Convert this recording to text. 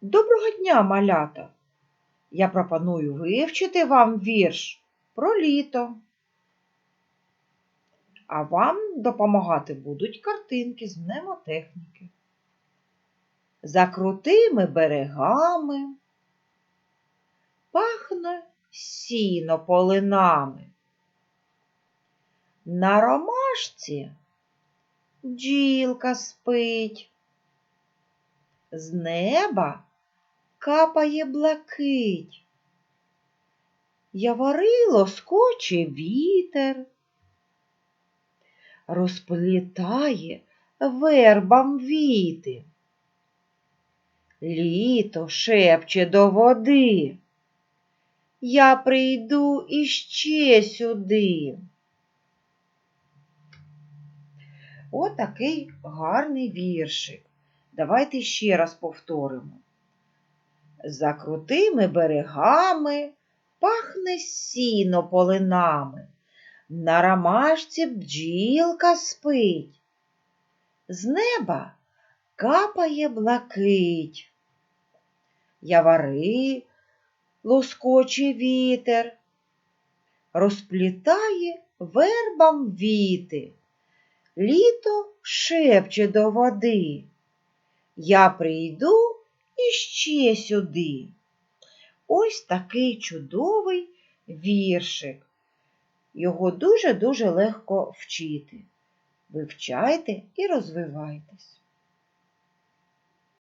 Доброго дня, малята! Я пропоную вивчити вам вірш про літо. А вам допомагати будуть картинки з мнемотехніки. За крутими берегами пахне сіно полинами. На ромашці бджілка спить. З неба капає блакить. Яворило скоче вітер, розплітає вербам віти. Літо шепче до води. Я прийду іще сюди. Отакий гарний віршик. Давайте ще раз повторимо. За крутими берегами пахне сіно полинами. На ромашці бджілка спить. З неба капає блакить. Явари лоскоче вітер, розплітає вербам віти. Літо шепче до води. Я прийду іще сюди. Ось такий чудовий віршик. Його дуже-дуже легко вчити. Вивчайте і розвивайтесь.